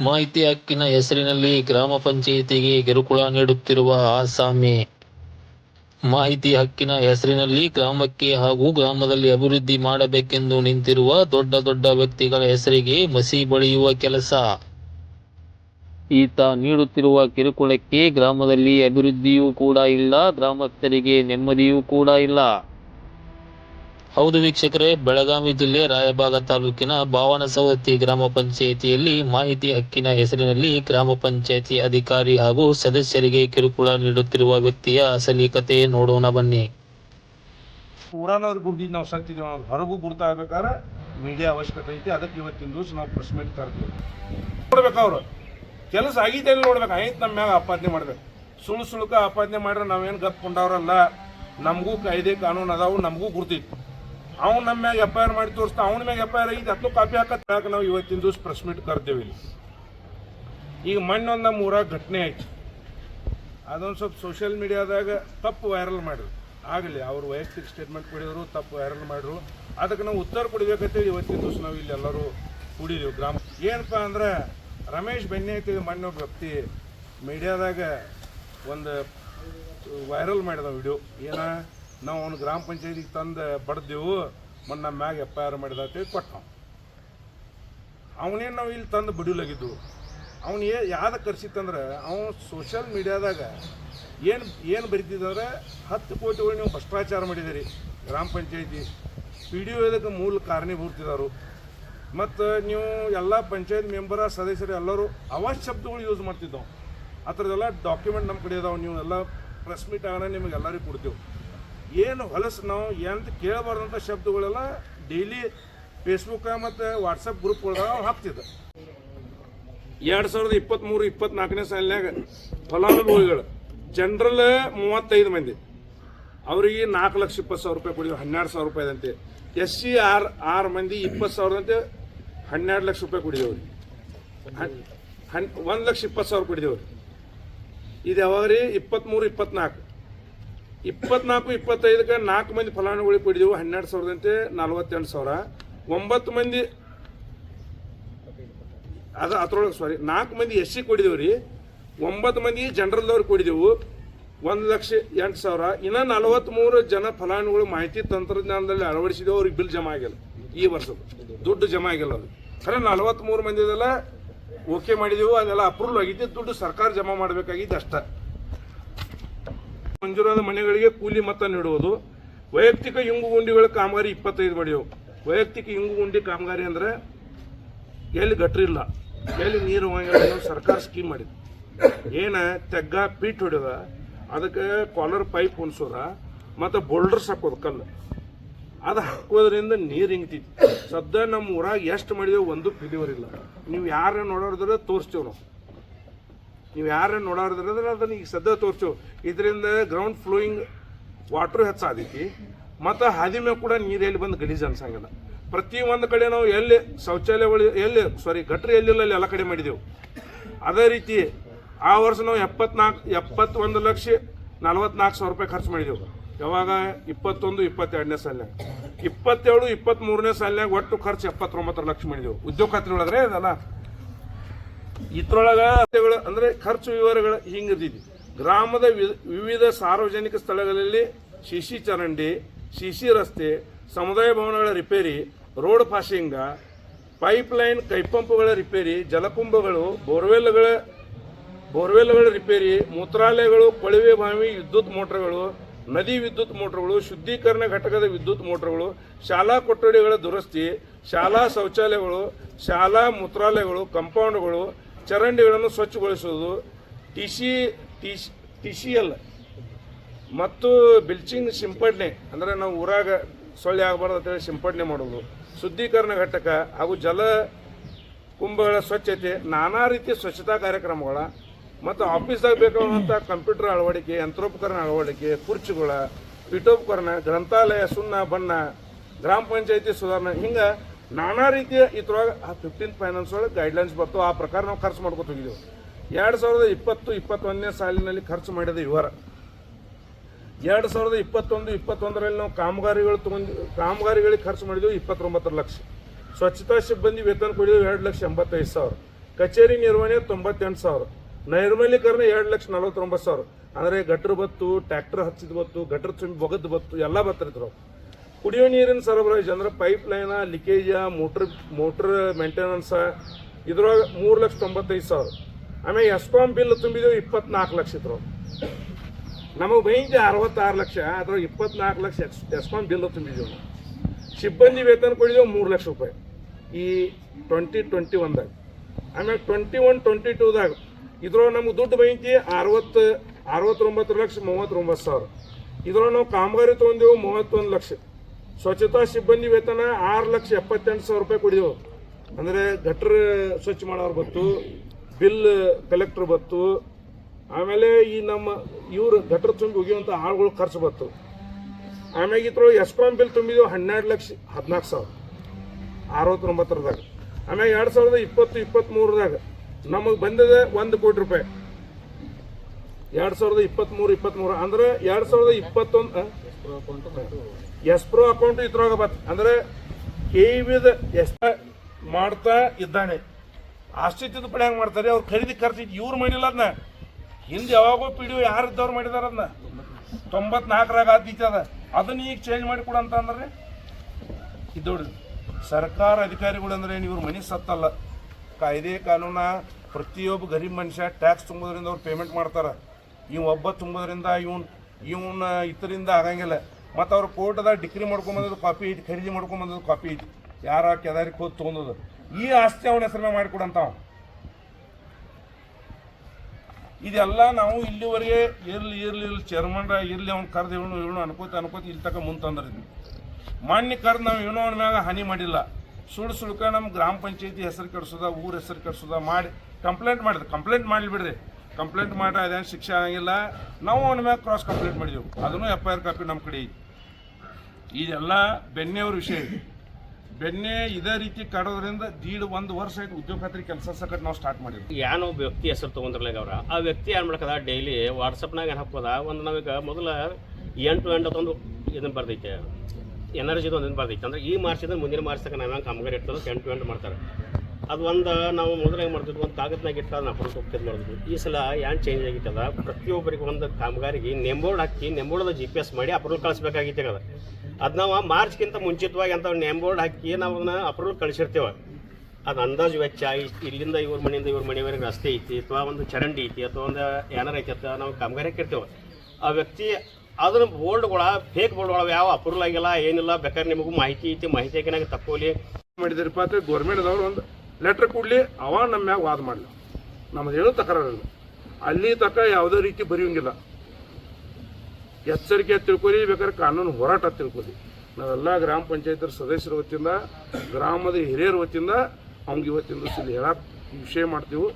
ಮಾಹಿತಿ ಹಕ್ಕಿನ ಹೆಸರಿನಲ್ಲಿ ಗ್ರಾಮ ಪಂಚಾಯಿತಿಗೆ ಕಿರುಕುಳ ನೀಡುತ್ತಿರುವ ಆಸಾಮಿ. ಮಾಹಿತಿ ಹಕ್ಕಿನ ಹೆಸರಿನಲ್ಲಿ ಗ್ರಾಮಕ್ಕೆ ಹಾಗೂ ಗ್ರಾಮದಲ್ಲಿ ಅಭಿವೃದ್ಧಿ ಮಾಡಬೇಕೆಂದು ನಿಂತಿರುವ ದೊಡ್ಡ ದೊಡ್ಡ ವ್ಯಕ್ತಿಗಳ ಹೆಸರಿಗೆ ಮಸಿ ಬಳಿಯುವ ಕೆಲಸ. ಈತ ನೀಡುತ್ತಿರುವ ಕಿರುಕುಳಕ್ಕೆ ಗ್ರಾಮದಲ್ಲಿ ಅಭಿವೃದ್ಧಿಯೂ ಕೂಡ ಇಲ್ಲ, ಗ್ರಾಮಸ್ಥರಿಗೆ ನೆಮ್ಮದಿಯೂ ಕೂಡ ಇಲ್ಲ. ಹೌದು ವೀಕ್ಷಕರೇ, ಬೆಳಗಾವಿ ಜಿಲ್ಲೆ ರಾಯಬಾಗ ತಾಲೂಕಿನ ಭಾವನಸವತಿ ಗ್ರಾಮ ಪಂಚಾಯಿತಿಯಲ್ಲಿ ಮಾಹಿತಿ ಹಕ್ಕಿನ ಹೆಸರಿನಲ್ಲಿ ಗ್ರಾಮ ಪಂಚಾಯಿತಿ ಅಧಿಕಾರಿ ಹಾಗೂ ಸದಸ್ಯರಿಗೆ ಕಿರುಕುಳ ನೀಡುತ್ತಿರುವ ವ್ಯಕ್ತಿಯ ಅಸಲಿ ಕತೆ ನೋಡೋಣ ಬನ್ನಿ. ನಾವು ಹೊರಗೂ ಮೀಡಿಯಾ ಅವಶ್ಯಕತೆ ಐತಿ, ಅದಕ್ಕೆ ಇವತ್ತಿನ ದಿವಸ ನಾವು ಪ್ರೆಸ್ ಮೀಟ್ ಅವ್ರು. ಕೆಲಸ ಆಗಿದೆ ನೋಡ್ಬೇಕು, ಆಯ್ತು ನಮ್ಮ ಮ್ಯಾಗ ಆಪಾದನೆ ಮಾಡ್ಬೇಕು. ಸುಳ್ಳು ಸುಳ್ಕ ಆಪಾದನೆ ಮಾಡ್ರೆ ನಾವೇನು ಗತ್ಕೊಂಡವ್ರಲ್ಲ ನಮಗೂ ಕಾಯ್ದೆ ಕಾನೂನು ಅದಾವು, ನಮಗೂ ಗುರ್ತೈತಿ ಅವ್ನು ನಮ್ಮ ಮ್ಯಾಗ ಎಫ್ ಐ ಆರ್ ಮಾಡಿ ತೋರಿಸ್ತಾ ಅವ್ನ ಮ್ಯಾಗ ಎಫ್ ಐ ಆರ್ ಐದು, ಹತ್ತು ಕಾಪಿ ಹಾಕತ್ ನಾವು ಇವತ್ತಿನ ದಿವಸ ಪ್ರೆಸ್ ಮೀಟ್ ಕರ್ತೇವೆ ಇಲ್ಲಿ. ಈಗ ಮಣ್ಣೊಂದು ನಮ್ಮ ಊರಾಗ ಘಟನೆ ಆಯ್ತು ಅದೊಂದು ಸ್ವಲ್ಪ ಸೋಷಿಯಲ್ ಮೀಡಿಯಾದಾಗ ತಪ್ಪು ವೈರಲ್ ಮಾಡಿದ್ರು. ಆಗಲಿ, ಅವ್ರು ವೈಯಕ್ತಿಕ ಸ್ಟೇಟ್ಮೆಂಟ್ ಕೊಡಿದ್ರು, ತಪ್ಪು ವೈರಲ್ ಮಾಡಿದ್ರು. ಅದಕ್ಕೆ ನಾವು ಉತ್ತರ ಕೊಡ್ಬೇಕಂತೇಳಿ ಇವತ್ತಿನ ದಿವಸ ನಾವು ಇಲ್ಲಿ ಎಲ್ಲರೂ ಕೂಡಿದೀವಿ ಗ್ರಾಮ. ಏನಪ್ಪ ಅಂದ್ರೆ, ರಮೇಶ್ ಬೆನ್ನೆ ಐತಿ ಮೊನ್ನೆ ಒಬ್ಬ ವ್ಯಕ್ತಿ. ಮೀಡಿಯಾದಾಗ ಒಂದು ವೈರಲ್ ಮಾಡಿದ ವಿಡಿಯೋ ಏನ? ನಾವು ಅವ್ನು ಗ್ರಾಮ ಪಂಚಾಯತಿಗೆ ತಂದು ಬಡ್ದೆವು, ಮೊನ್ನೆ ನಮ್ಮ ಮ್ಯಾಗ ಎಫ್ ಐ ಆರ್ ಮಾಡಿದ ಅಂತೇಳಿ ಕೊಟ್ಟ ಅವನೇನು ನಾವು ಇಲ್ಲಿ ತಂದು ಬಡಿಲಾಗಿದ್ದು ಅವನು ಏ ಯಾವ್ದು ಕರ್ಸಿತ್ತಂದ್ರೆ ಅವನು ಸೋಷಿಯಲ್ ಮೀಡಿಯಾದಾಗ ಏನು ಏನು ಬರೀತಿದ್ದಂದ್ರೆ ಹತ್ತು ಕೋಟಿಗಳು ನೀವು ಭ್ರಷ್ಟಾಚಾರ ಮಾಡಿದಿರಿ ಗ್ರಾಮ ಪಂಚಾಯತಿ ಪಿ ಡಿ ಒ ಇದಕ್ಕೆ ಮೂಲ ಕಾರಣೀಭೂತಿದಾರು ಮತ್ತು ನೀವು ಎಲ್ಲ ಪಂಚಾಯತ್ ಮೆಂಬರ, ಸದಸ್ಯರು ಎಲ್ಲರೂ ಅವಾಜ್ ಶಬ್ದಗಳು ಯೂಸ್ ಮಾಡ್ತಿದ್ದವು. ಆ ಥರದ್ದೆಲ್ಲ ಡಾಕ್ಯುಮೆಂಟ್ ನಮ್ಮ ಕಡೆ ಅದಾವೆ. ನೀವು ಎಲ್ಲ ಪ್ರೆಸ್ ಮೀಟ್ ಆಗೋಣ, ನಿಮಗೆ ಎಲ್ಲರಿಗೂ ಕೊಡ್ತೀವಿ. ಏನು ಹೊಲಸು ನಾವು ಎಂತ ಕೇಳಬಾರ್ದಂಥ ಶಬ್ದಗಳೆಲ್ಲ ಡೈಲಿ ಫೇಸ್ಬುಕ್ ಮತ್ತು ವಾಟ್ಸಪ್ ಗ್ರೂಪ್ಗಳ ಹಾಕ್ತಿದ್ದ. ಎರಡು ಸಾವಿರದ ಇಪ್ಪತ್ತ್ಮೂರು ಇಪ್ಪತ್ನಾಲ್ಕನೇ ಸಾಲಿನಾಗ ಫಲಾನುಭವಿಗಳು ಜನರಲ್ ಮೂವತ್ತೈದು ಮಂದಿ. ಅವರಿಗೆ ನಾಲ್ಕು ಲಕ್ಷ ಇಪ್ಪತ್ತು ಸಾವಿರ ರೂಪಾಯಿ ಕೊಡಿದ್ವಿ ಹನ್ನೆರಡು ಸಾವಿರ ರೂಪಾಯಿದಂತೆ ಎಸ್ ಸಿ ಆರ್ ಆರು ಮಂದಿ ಇಪ್ಪತ್ತು ಸಾವಿರದಂತೆ ಹನ್ನೆರಡು ಲಕ್ಷ ರೂಪಾಯಿ ಕೊಡಿದೇವ್ರಿ ಹನ್ ಒಂದು ಲಕ್ಷ ಇಪ್ಪತ್ತು ಸಾವಿರ ಕೊಡಿದೇವ್ರಿ ಇದು ಯಾವಾಗ ರೀ? ಇಪ್ಪತ್ತ್ಮೂರು ಇಪ್ಪತ್ನಾಲ್ಕು. ಇಪ್ಪತ್ನಾಲ್ಕು, ಇಪ್ಪತ್ತೈದಕ್ಕೆ ನಾಲ್ಕು ಮಂದಿ ಫಲಾನುಭವಿಗಳಿಗೆ ಕೊಡಿದೆವು ಹನ್ನೆರಡು ಸಾವಿರದಂತೆ ನಲ್ವತ್ತೆಂಟು ಸಾವಿರ. ಒಂಬತ್ತು ಮಂದಿ ಅದು ಅದ್ರೊಳಗೆ ಸಾರಿ ನಾಲ್ಕು ಮಂದಿ ಎಸ್ ಸಿ ಕೊಡಿದೆವು ರೀ. ಒಂಬತ್ತು ಮಂದಿ ಜನರಲ್ದವ್ರು ಕೊಡಿದೆವು. ಒಂದು ಲಕ್ಷ ಎಂಟು ಸಾವಿರ. ಇನ್ನು ನಲವತ್ತ್ಮೂರು ಜನ ಫಲಾನುಭವಿ ಮಾಹಿತಿ ತಂತ್ರಜ್ಞಾನದಲ್ಲಿ ಅಳವಡಿಸಿದೆವು, ಅವ್ರಿಗೆ ಬಿಲ್ ಜಮಾ ಆಗಿಲ್ಲ ಈ ವರ್ಷದ ದುಡ್ಡು ಜಮಾ ಆಗಿಲ್ಲ ಅದು. ಖರೆ ನಲವತ್ತ್ಮೂರು ಮಂದಿದೆಲ್ಲ ಓಕೆ ಮಾಡಿದೆವು, ಅದೆಲ್ಲ ಅಪ್ರೂವಲ್ ಆಗಿದ್ದು ದುಡ್ಡು ಸರ್ಕಾರ ಜಮಾ ಮಾಡಬೇಕಾಗಿದ್ದು ಅಷ್ಟೇ. ಮಂಜೂರಾದ ಮನೆಗಳಿಗೆ ಕೂಲಿ ಮೊತ್ತ ನೀಡುವುದು. ವೈಯಕ್ತಿಕ ಇಂಗು ಗುಂಡಿಗಳ ಕಾಮಗಾರಿ ಇಪ್ಪತ್ತೈದು ಬಡಿಯವು ವೈಯಕ್ತಿಕ ಇಂಗು ಗುಂಡಿ ಕಾಮಗಾರಿ ಅಂದರೆ ಎಲ್ಲಿ ಗಟ್ರಿ ಇಲ್ಲ. ಎಲ್ಲಿ ನೀರು ಸರ್ಕಾರ ಸ್ಕೀಮ್ ಮಾಡಿದೆ. ಏನ ತೆಗ್ಗ, ಪೀಟ್ ಹೊಡೆದ ಅದಕ್ಕೆ ಕಾಲರ್ ಪೈಪ್ ಹೊನ್ಸೋದ ಮತ್ತು ಬೋಲ್ಡರ್ಸ್ ಹಾಕೋದು ಕಲ್ಲು. ಅದು ಹಾಕೋದ್ರಿಂದ ನೀರು ಹಿಂಗ್ತಿತ್ತು ಸದ್ಯ ನಮ್ಮ ಊರಾಗ ಎಷ್ಟು ಮಾಡಿದೆವು ಒಂದು ಪಿಲಿವರಿಲ್ಲ ನೀವು ಯಾರನ್ನ ನೋಡೋದ್ರೆ ತೋರಿಸ್ತೀವಿ ನಾವು. ನೀವು ಯಾರನ್ನು ನೋಡಾರ್ದ್ರೆ ಅದನ್ನ ಈಗ ಸದ್ಯ ತೋರ್ಚು ಇದರಿಂದ ಗ್ರೌಂಡ್ ಫ್ಲೋಯಿಂಗ್ ವಾಟ್ರು ಹೆಚ್ಚಾದೈತಿ. ಮತ್ತು ಹಾದಿ ಕೂಡ ನೀರು ಎಲ್ಲಿ ಬಂದು ಗಲೀಜು ಅನ್ಸಂಗಿಲ್ಲ. ಪ್ರತಿ ಒಂದು ಕಡೆ ನಾವು ಎಲ್ಲಿ ಶೌಚಾಲಯಗಳು ಎಲ್ಲಿ ಸಾರಿ ಗಟ್ರಿ ಎಲ್ಲಿಲ್ಲ ಅಲ್ಲಿ ಎಲ್ಲ ಕಡೆ ಮಾಡಿದೆವು. ಅದೇ ರೀತಿ ಆ ವರ್ಷ ನಾವು ಎಪ್ಪತ್ನಾಲ್ಕು ಎಪ್ಪತ್ತೊಂದು ಲಕ್ಷ ನಲವತ್ನಾಲ್ಕು ಸಾವಿರ ರೂಪಾಯಿ ಖರ್ಚು ಮಾಡಿದೆವು. ಯಾವಾಗ? ಇಪ್ಪತ್ತೊಂದು, ಇಪ್ಪತ್ತೆರಡನೇ ಸಾಲಿನಾಗ ಇಪ್ಪತ್ತೇಳು ಇಪ್ಪತ್ತ್ಮೂರನೇ ಸಾಲಿನಾಗ ಒಟ್ಟು ಖರ್ಚು ಎಪ್ಪತ್ತೊಂಬತ್ತು ಲಕ್ಷ ಮಾಡಿದೆವು. ಉದ್ಯೋಗ ಖಾತ್ರಿ ಒಳಗ್ರೆ ಅದಲ್ಲ ಇದ್ರೊಳಗ ಅಂದ್ರೆ ಖರ್ಚು ವಿವರಗಳು ಹಿಂಗಿರ್ತೈತಿ. ಗ್ರಾಮದ ವಿವಿಧ ಸಾರ್ವಜನಿಕ ಸ್ಥಳಗಳಲ್ಲಿ ಶಿಶಿ ಚರಂಡಿ ಸಿಸಿ ರಸ್ತೆ, ಸಮುದಾಯ ಭವನಗಳ ರಿಪೇರಿ, ರೋಡ್ ಪಾಸಿಂಗ ಪೈಪ್ಲೈನ್ ಕೈಪಂಪ್ಗಳ ರಿಪೇರಿ ಜಲಕುಂಭಗಳು ಬೋರ್ವೆಲ್ಗಳ ಬೋರ್ವೆಲ್ಗಳ ರಿಪೇರಿ, ಮೂತ್ರಾಲಯಗಳು, ಕೊಳವೆ ಬಾವಿ ವಿದ್ಯುತ್ ಮೋಟರ್ಗಳು, ನದಿ ವಿದ್ಯುತ್ ಮೋಟರ್ಗಳು, ಶುದ್ಧೀಕರಣ ಘಟಕದ ವಿದ್ಯುತ್ ಮೋಟರ್ಗಳು, ಶಾಲಾ ಕೊಠಡಿಗಳ ದುರಸ್ತಿ, ಶಾಲಾ ಶೌಚಾಲಯಗಳು, ಶಾಲಾ ಮೂತ್ರಾಲಯಗಳು, ಕಂಪೌಂಡ್ಗಳು ಚರಂಡಿಗಳನ್ನು ಸ್ವಚ್ಛಗೊಳಿಸುವುದು ಟಿಸಿ ಟಿ ಸಿ ಎಲ್ ಮತ್ತು ಬಿಲ್ಚಿಂಗ್ ಸಿಂಪಡಣೆ, ಅಂದರೆ ನಾವು ಊರಾಗ ಸೊಳ್ಳೆ ಆಗಬಾರ್ದು ಅಂತೇಳಿ ಸಿಂಪಡಣೆ ಮಾಡೋದು ಶುದ್ಧೀಕರಣ ಘಟಕ ಹಾಗೂ ಜಲ ಕುಂಭಗಳ ಸ್ವಚ್ಛತೆ, ನಾನಾ ರೀತಿಯ ಸ್ವಚ್ಛತಾ ಕಾರ್ಯಕ್ರಮಗಳ ಮತ್ತು ಆಫೀಸ್ದಾಗ ಬೇಕಾಗುವಂಥ ಕಂಪ್ಯೂಟರ್ ಅಳವಡಿಕೆ, ಯಂತ್ರೋಪಕರಣ ಅಳವಡಿಕೆ, ಕುರ್ಚಿಗಳ, ಪೀಠೋಪಕರಣ, ಗ್ರಂಥಾಲಯ ಸುಣ್ಣ, ಬಣ್ಣ, ಗ್ರಾಮ ಪಂಚಾಯತಿ ಸುಧಾರಣೆ, ಹಿಂಗೆ ನಾನಾ ರೀತಿಯ ಇದ್ರೊಳಗೆ ಆ ಫಿಫ್ಟೀನ್ ಫೈನಾನ್ಸ್ ಒಳಗೆ ಗೈಡ್ಲೈನ್ಸ್ ಬರ್ತವೆ. ಆ ಪ್ರಕಾರ ನಾವು ಖರ್ಚು ಮಾಡ್ಕೊತ ಹೋಗಿದ್ದೆವು. ಎರಡು ಸಾವಿರದ ಇಪ್ಪತ್ತು, ಇಪ್ಪತ್ತೊಂದನೇ ಸಾಲಿನಲ್ಲಿ ಖರ್ಚು ಮಾಡಿದ ವಿವರ. ಎರಡು ಸಾವಿರದ ಇಪ್ಪತ್ತೊಂದು, ಇಪ್ಪತ್ತೊಂದರಲ್ಲಿ ನಾವು ಕಾಮಗಾರಿಗಳು ತೊಗೊಂಡು, ಕಾಮಗಾರಿಗಳಿಗೆ ಖರ್ಚು ಮಾಡಿದ್ದೆವು ಇಪ್ಪತ್ತೊಂಬತ್ತು ಲಕ್ಷ. ಸ್ವಚ್ಛತಾ ಸಿಬ್ಬಂದಿ ವೇತನ ಕೊಡಿದ್ದೆವು ಎರಡು ಲಕ್ಷ ಎಂಬತ್ತೈದು ಸಾವಿರ. ಕಚೇರಿ ನಿರ್ವಹಣೆ ತೊಂಬತ್ತೆಂಟು ಸಾವಿರ. ನೈರ್ಮಲೀಕರಣ ಎರಡು ಲಕ್ಷ ನಲವತ್ತೊಂಬತ್ತು ಸಾವಿರ. ಅಂದರೆ ಗಟ್ರ ಬತ್ತು ಟ್ಯಾಕ್ಟರ್ ಹಚ್ಚಿದ ಬತ್ತು, ಗಟ್ರ ತುಂಬಿ ಒಗದ್ದು ಬತ್ತು, ಎಲ್ಲ ಬತ್ತಿರ್ತಾವ ಕುಡಿಯೋ ನೀರಿನ ಸರಬರಾಜು ಅಂದ್ರೆ pipe line leakage motor motor maintenance ಇದ್ರೊಳಗೆ ಮೂರು ಲಕ್ಷ ತೊಂಬತ್ತೈದು ಸಾವಿರ. ಆಮೇಲೆ ಎಸ್ಕಾಮ್ ಬಿಲ್ ತುಂಬಿದೆವು ಇಪ್ಪತ್ನಾಲ್ಕು ಲಕ್ಷ ಇದ್ರೊಳಗೆ. ನಮಗೆ ಬೈಂಜಿ ಅರವತ್ತಾರು ಲಕ್ಷ, ಅದ್ರೊಳಗೆ ಇಪ್ಪತ್ನಾಲ್ಕು ಲಕ್ಷ ಎಕ್ಸ್ ಎಸ್ಕಾಮ್ ಬಿಲ್ ತುಂಬಿದೆವು ಸಿಬ್ಬಂದಿ ವೇತನ ಕೊಡಿದೆವು ಮೂರು ಲಕ್ಷ ರೂಪಾಯಿ. ಈ ಟ್ವೆಂಟಿ ಟ್ವೆಂಟಿ ಒನ್ದಾಗ ಆಮೇಲೆ ಟ್ವೆಂಟಿ ಒನ್ ಟ್ವೆಂಟಿ ಟೂದಾಗ ಇದ್ರೊಳಗೆ ನಮ್ಗೆ ದುಡ್ಡು ಬೈಂತಿ ಅರವತ್ತು, ಅರವತ್ತೊಂಬತ್ತು ಲಕ್ಷ, ಮೂವತ್ತೊಂಬತ್ತು ಸಾವಿರ. ಇದ್ರೊಳಗೆ ನಾವು ಕಾಮಗಾರಿ ತೊಗೊಂಡೆವು ಮೂವತ್ತೊಂದು ಲಕ್ಷ. ಸ್ವಚ್ಛತಾ ಸಿಬ್ಬಂದಿ ವೇತನ ಆರು ಲಕ್ಷ ಎಪ್ಪತ್ತೆಂಟು ಸಾವಿರ ರೂಪಾಯಿ ಕೊಡಿದೆವು. ಅಂದರೆ ಗಟ್ರ ಸ್ವಚ್ಛ ಮಾಡೋರು ಬತ್ತು ಬಿಲ್ ಕಲೆಕ್ಟ್ರ್ ಬತ್ತು ಆಮೇಲೆ ಈ ನಮ್ಮ ಇವ್ರು ಗಟ್ರ ತುಂಬಿ ಒಗೆಯುವಂಥ ಆಳುಗಳು ಖರ್ಚು ಬತ್ತು ಆಮ್ಯಾಗ ಇದ್ರೊಳಗೆ ಎಸ್ಕಾಮ್ ಬಿಲ್ ತುಂಬಿದೆವು ಹನ್ನೆರಡು ಲಕ್ಷ ಹದಿನಾಲ್ಕು ಸಾವಿರ, ಅರವತ್ತೊಂಬತ್ತರದಾಗ. ಆಮೇಲೆ ಎರಡು ಸಾವಿರದ ಇಪ್ಪತ್ತು ಇಪ್ಪತ್ತ್ಮೂರದಾಗ ನಮಗೆ ಬಂದಿದೆ ಒಂದು ಕೋಟಿ ರೂಪಾಯಿ. ಎರಡು ಸಾವಿರದ ಇಪ್ಪತ್ತ್ಮೂರು ಇಪ್ಪತ್ತ್ಮೂರು ಅಂದ್ರೆ ಎರಡು ಸಾವಿರದ ಇಪ್ಪತ್ತೊಂದು ಎಸ್ಪ್ರೋ ಅಕೌಂಟ್ ಇದ್ರೊಳಗೆ ಬತ್. ಅಂದ್ರೆ ಕೆ ವಿದ ಎಸ್ ಮಾಡ್ತಾ ಇದ್ದಾನೆ. ಆಸ್ತಿ ತಿದ್ದುಪಡಿ ಮಾಡ್ತಾರೆ. ಅವ್ರು ಖರೀದಿ ಖರ್ಚು ಇವ್ರು ಮಾಡಿಲ್ಲ ಅದನ್ನ ಹಿಂದೆ ಯಾವಾಗೋ ಪಿ ಯಾರು ಇದ್ದವ್ರು ಮಾಡಿದಾರ ಅದನ್ನ ತೊಂಬತ್ನಾಲ್ಕರಾಗ ಅದ. ಅದನ್ನ ಈಗ ಚೇಂಜ್ ಮಾಡಿ ಕೊಡು ಅಂತ ಅಂದ್ರೆ, ಇದು ಸರ್ಕಾರ ಅಧಿಕಾರಿಗಳು ಅಂದ್ರೆ ಇವ್ರ ಮನೆ ಸತ್ತಲ್ಲ. ಕಾಯ್ದೆ ಕಾನೂನ, ಪ್ರತಿಯೊಬ್ಬ ಗರೀಬ್ ಮನುಷ್ಯ ಟ್ಯಾಕ್ಸ್ ತುಂಬೋದ್ರಿಂದ ಅವ್ರು ಪೇಮೆಂಟ್ ಮಾಡ್ತಾರೆ. ಇವ್ ಒಬ್ಬ ತುಂಬೋದ್ರಿಂದ ಇವನ್ ಇವನ್ ಇತರಿಂದ ಆಗಂಗಿಲ್ಲ. ಮತ್ತು ಅವ್ರು ಡಿಕ್ರಿ ಡಿಗ್ರಿ ಮಾಡ್ಕೊಂಬಂದದ್ದು ಕಾಪಿ ಐತಿ, ಖರೀದಿ ಮಾಡ್ಕೊಂಬಂದದ್ದು ಕಾಪಿ ಐತಿ. ಯಾರ ಕೆದಾರಿಗೆ ಹೋದ್ ತೊಗೊಂಡದು ಈ ಆಸ್ತಿ ಅವನ ಹೆಸರು ಮಾಡಿಕೊಡಂತ ಇದೆಲ್ಲ ನಾವು ಇಲ್ಲಿವರೆಗೆ ಇರ್ಲಿ ಇರ್ಲಿ ಇರ್ಲಿ, ಚೇರ್ಮನ್ರ ಇರ್ಲಿ, ಅವ್ನು ಕರೆದು ಇವನು ಇವನು ಅನ್ಕೋತ ಅನ್ಕೋತ ಇಲ್ಲಿ ತಕ ಮುಂದೆ ತಂದ್ರಿದ್ವಿ ಮಾನ್ಯ ಕರೆದು ನಾವು ಏನೋ ಅವನ ಮ್ಯಾಗ ಹಾನಿ ಮಾಡಿಲ್ಲ. ಸುಳ್ಳು ಸುಳ್ಕ ನಮ್ಮ ಗ್ರಾಮ ಪಂಚಾಯತಿ ಹೆಸರು ಕೆಡಿಸೋದ, ಊರ ಹೆಸರು ಕೆಡಿಸೋದ ಮಾಡಿ, ಕಂಪ್ಲೇಂಟ್ ಮಾಡಿದ್ರು ಕಂಪ್ಲೇಂಟ್ ಮಾಡಲಿ ಬಿಡ್ರಿ. ಕಂಪ್ಲೇಂಟ್ ಮಾಡಿ ಅದೇನು ಶಿಕ್ಷೆ ಆಗಿಲ್ಲ ನಾವು ಅವನ ಮ್ಯಾಗ ಕ್ರಾಸ್ ಕಂಪ್ಲೇಂಟ್ ಮಾಡಿದೆವು. ಅದನ್ನು ಎಫ್ ಐ ಆರ್ ಕಾಪಿ ನಮ್ಮ ಕಡೆ ಐತಿ. ಇದೆಲ್ಲ ಬೆನ್ನೆಯವ್ರ ವಿಷಯ ಬೆನ್ನೆ ಇದೇ ರೀತಿ ಕಡೋದ್ರಿಂದ ದೀಡ್ ಒಂದು ವರ್ಷ ಆಯ್ತು ಉದ್ಯೋಗ ಖಾತ್ರಿ ಕೆಲಸ ಸಕಟ್ ನಾವು ಸ್ಟಾರ್ಟ್ ಮಾಡಿದ್ವಿ. ಯಾನೋ ವ್ಯಕ್ತಿ ಹೆಸರು ತೊಗೊಂಡ್ರಲ್ಲ ಅವ್ರ. ಆ ವ್ಯಕ್ತಿ ಏನು ಮಾಡ್ಕದ ಡೈಲಿ ವಾಟ್ಸಪ್ನಾಗ ಏನು ಹಾಕೋದ ಒಂದು ನಾವೀಗ ಮೊದಲ ಎಂಟು ಎಂಟು ಒಂದು ಇದನ್ನ ಬರ್ದೈತೆ. ಎನರ್ಜಿದು ಒಂದು ಬರ್ದೈತೆ. ಅಂದ್ರೆ ಈ ಮಾರ್ಚ್ ಮುಂದಿನ ಮಾರ್ಚ್ ತನಕ ನಾವು ಕಾಮಗಾರಿ ಇರ್ತದೆ ಎಂಟು ಎಂಟು ಮಾಡ್ತಾರೆ. ಅದು ಒಂದು ನಾವು ಮೊದಲೇ ಮಾಡ್ತಿದ್ವಿ, ಒಂದು ಕಾಗದನಾಗ ಇಟ್ಟು ಅದನ್ನ ಅಪ್ರೋಚ್ ಹೋಗ್ತಿದ್ದು ಮಾಡಿದ್ವಿ ಈ ಸಲ ಏನು ಚೇಂಜ್ ಆಗಿತ್ತದ ಪ್ರತಿಯೊಬ್ಬರಿಗೆ ಒಂದು ಕಾಮಗಾರಿಗೆ ನೆಂಬೋರ್ಡ್ ಹಾಕಿ name board G P S ಮಾಡಿ ಅಪ್ರೂವಲ್ ಕಳಿಸ್ಬೇಕಾಗಿತ್ತು ಅದ. ಅದು ನಾವು ಮಾರ್ಚ್ಗಿಂತ ಮುಂಚಿತವಾಗಿ ಅಂತ ನೆಂಬೋರ್ಡ್ ಹಾಕಿ ನಾವು ಅದನ್ನ ಅಪ್ರೂವಲ್ ಕಳಿಸಿರ್ತೇವೆ. ಅದು ಅಂದಾಜು ವೆಚ್ಚ ಇಲ್ಲಿಂದ ಇವ್ರ ಮನೆಯಿಂದ ಇವ್ರ ಮನೆಯವರೆಗೆ ರಸ್ತೆ ಐತಿ, ಅಥವಾ ಒಂದು ಚರಂಡಿ ಐತಿ, ಅಥವಾ ಒಂದು ಏನಾರ ಐತಿ ಅಂತ ನಾವು ಕಾಮಗಾರಿ ಹಾಕಿರ್ತೇವೆ ಆ ವ್ಯಕ್ತಿ ಅದನ್ನ ಬೋರ್ಡ್ಗಳ ಫೇಕ್ ಬೋರ್ಡ್ಗಳ ಯಾವ ಅಪ್ರೂವಲ್ ಆಗಿಲ್ಲ, ಏನಿಲ್ಲ, ಬೇಕಾದ್ರೆ ನಿಮಗೂ ಮಾಹಿತಿ ಐತಿ, ಮಾಹಿತಿ ಹಾಕಿನಾಗ ತಪ್ಪೋಲಿ ಮಾಡಿದ್ರಪ್ಪ ಅಂತ ಗೌರ್ಮೆಂಟ್ದವ್ರು ಒಂದು ಲೆಟ್ರ್ ಕೊಡ್ಲಿ ಅವ ನಮ್ಮ ಮ್ಯಾಗ ವಾದ ಮಾಡಲಿ. ನಮ್ದು ಹೇಳೋ ತಕರಾರಿಲ್ಲ ಅಲ್ಲಿ. ತಕ ಯಾವುದೇ ರೀತಿ ಬರೆಯೋಂಗಿಲ್ಲ. ಎಚ್ಚರಿಕೆ ತಿಳ್ಕೊರಿ ಬೇಕಾದ್ರೆ ಕಾನೂನು ಹೋರಾಟ ತಿಳ್ಕೊರಿ. ನಾವೆಲ್ಲ ಗ್ರಾಮ ಪಂಚಾಯತ್ ಸದಸ್ಯರ ವತಿಯಿಂದ ಗ್ರಾಮದ ಹಿರಿಯರ ವತಿಯಿಂದ ಅವ್ನಿಗೆ ಇವತ್ತಿನ ದಿವಸ ಹೇಳ ವಿಷಯ ಮಾಡ್ತೀವಿ.